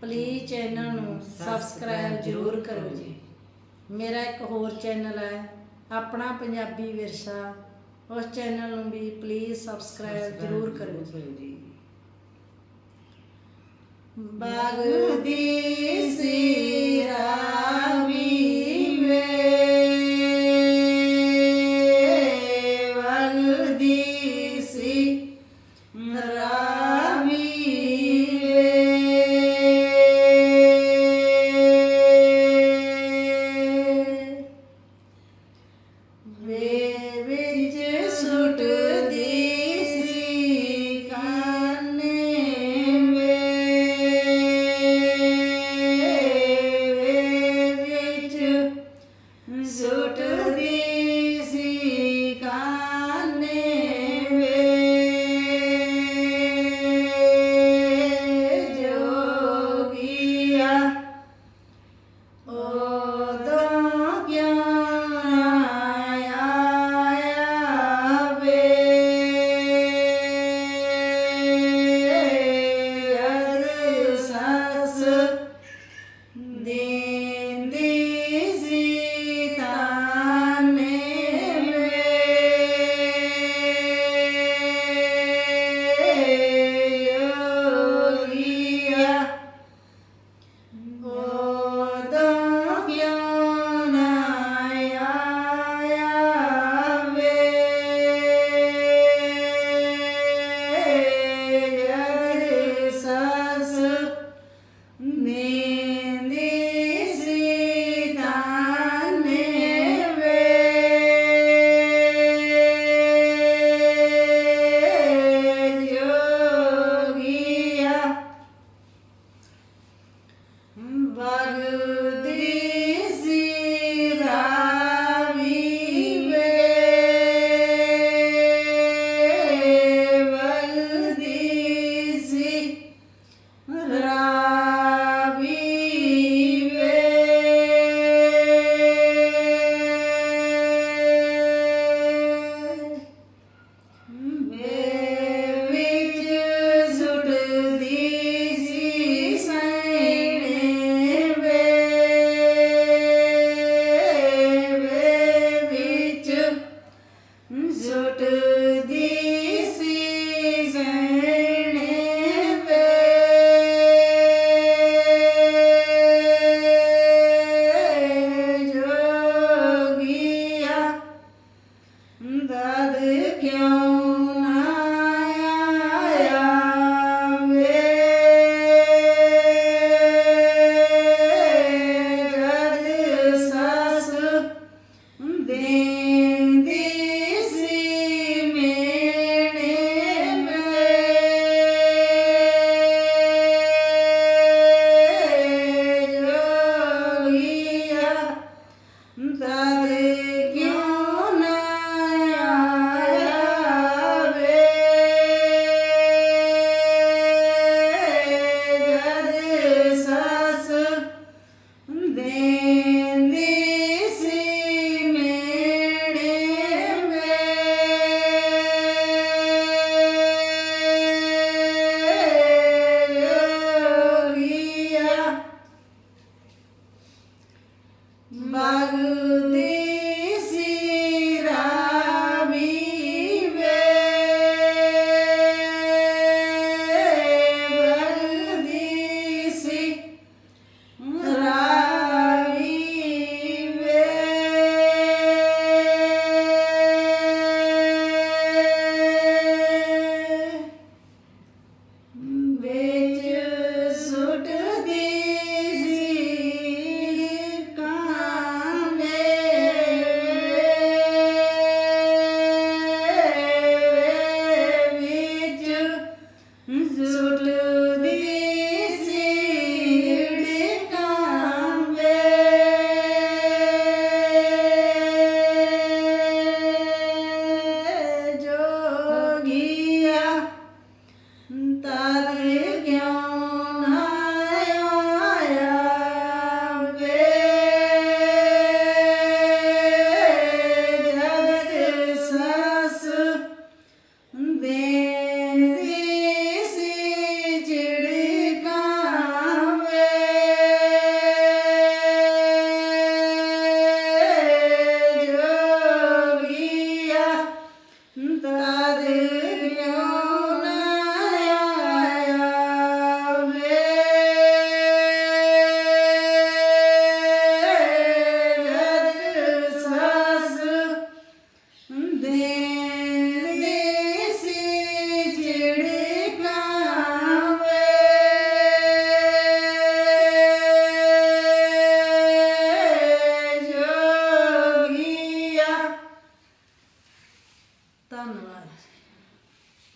Please channel ਨੂੰ subscribe ਜ਼ਰੂਰ ਕਰੋ ਜੀ। ਮੇਰਾ ਇੱਕ ਹੋਰ ਚੈਨਲ ਹੈ ਆਪਣਾ ਪੰਜਾਬੀ ਵਿਰਸਾ। ਉਸ ਚੈਨਲ ਨੂੰ ਵੀ ਪਲੀਜ਼ ਸਬਸਕ੍ਰਾਈਬ ਜ਼ਰੂਰ ਕਰੋ ਜੀ। ਬਾਗ ਦੀ to thee. ਬਗਦੀ